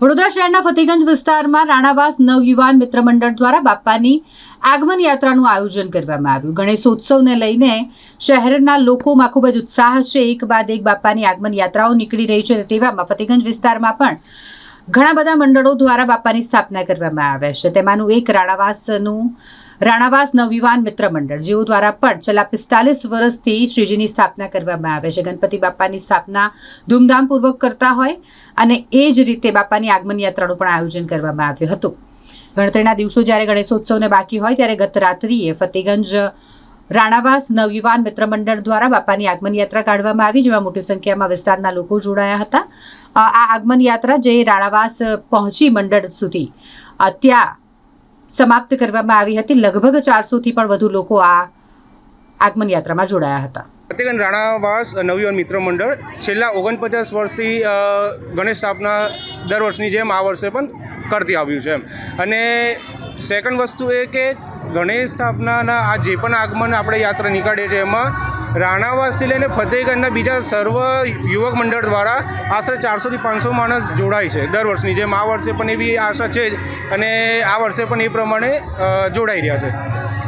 વડોદરા શહેરના ફતેગંજ વિસ્તારમાં રાણાવાસ નવયુવાન મિત્ર મંડળ દ્વારા બાપાની આગમન યાત્રાનું આયોજન કરવામાં આવ્યું. ગણેશોત્સવને લઈને શહેરના લોકોમાં ખૂબ જ ઉત્સાહ છે. એક બાદ એક બાપાની આગમન યાત્રાઓ નીકળી રહી છે તેવામાં ફતેગંજ વિસ્તારમાં પણ ઘણા બધા મંડળો દ્વારા બાપાની સ્થાપના કરવામાં આવે છે. તેમાંનું એક રાણાવાસનું, રાણાવાસ નવયુવાન મિત્ર મંડળ, જેઓ દ્વારા પણ છેલ્લા પિસ્તાલીસ વર્ષથી શ્રીજીની સ્થાપના કરવામાં આવે છે. ગણપતિ બાપાની સ્થાપના ધૂમધામપૂર્વક કરતા હોય અને એ જ રીતે બાપાની આગમન યાત્રાનું પણ આયોજન કરવામાં આવ્યું હતું. ગણતરીના દિવસો જ્યારે ગણેશોત્સવને બાકી હોય ત્યારે ગત રાત્રિએ ફતેગંજ રાણાવાસ નવયુવાન મિત્ર મંડળ દ્વારા બાપાની આગમન યાત્રા કાઢવામાં આવી, જેમાં મોટી સંખ્યામાં વિસ્તારના લોકો જોડાયા હતા. આ આગમન યાત્રા જે રાણાવાસ પહોંચી મંડળ સુધી ત્યાં સમાપ્ત કરવામાં આવી હતી. લગભગ ચારસોથી પણ વધુ લોકો આ આગમન યાત્રામાં જોડાયા હતા. ફતેગંજ રાણાવાસ નવયુવાન મિત્ર મંડળ છેલ્લા ઓગણપચાસ વર્ષથી ગણેશ સ્થાપના દર વર્ષની જેમ આ વર્ષે પણ કરતી આવ્યું છે એમ. અને સેકન્ડ વસ્તુ એ કે ગણેશ સ્થાપનાના આ જે પણ આગમન આપણે યાત્રા નીકળીએ છીએ, એમાં રાણાવાસથી લઈને ફતેહગંજના બીજા સર્વ યુવક મંડળ દ્વારા આશરે ચારસોથી પાંચસો માણસ જોડાય છે દર વર્ષની જેમ. આ વર્ષે પણ એવી આશા છે જ અને આ વર્ષે પણ એ પ્રમાણે જોડાઈ રહ્યા છે.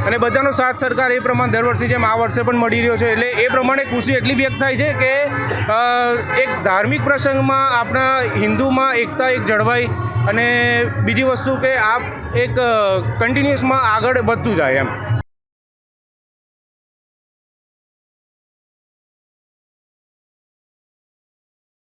અને બધાનો સાથ સરકાર એ પ્રમાણે દર વર્ષે જેમ આ વર્ષે પણ મળી રહ્યો છે. એટલે એ પ્રમાણે ખુશી એટલી વ્યક્ત થાય છે કે એક ધાર્મિક પ્રસંગમાં આપણા હિન્દુમાં એકતા એક જળવાય અને બીજી વસ્તુ કે આ એક કન્ટિન્યુઅસમાં આગળ વધતું જાય એમ.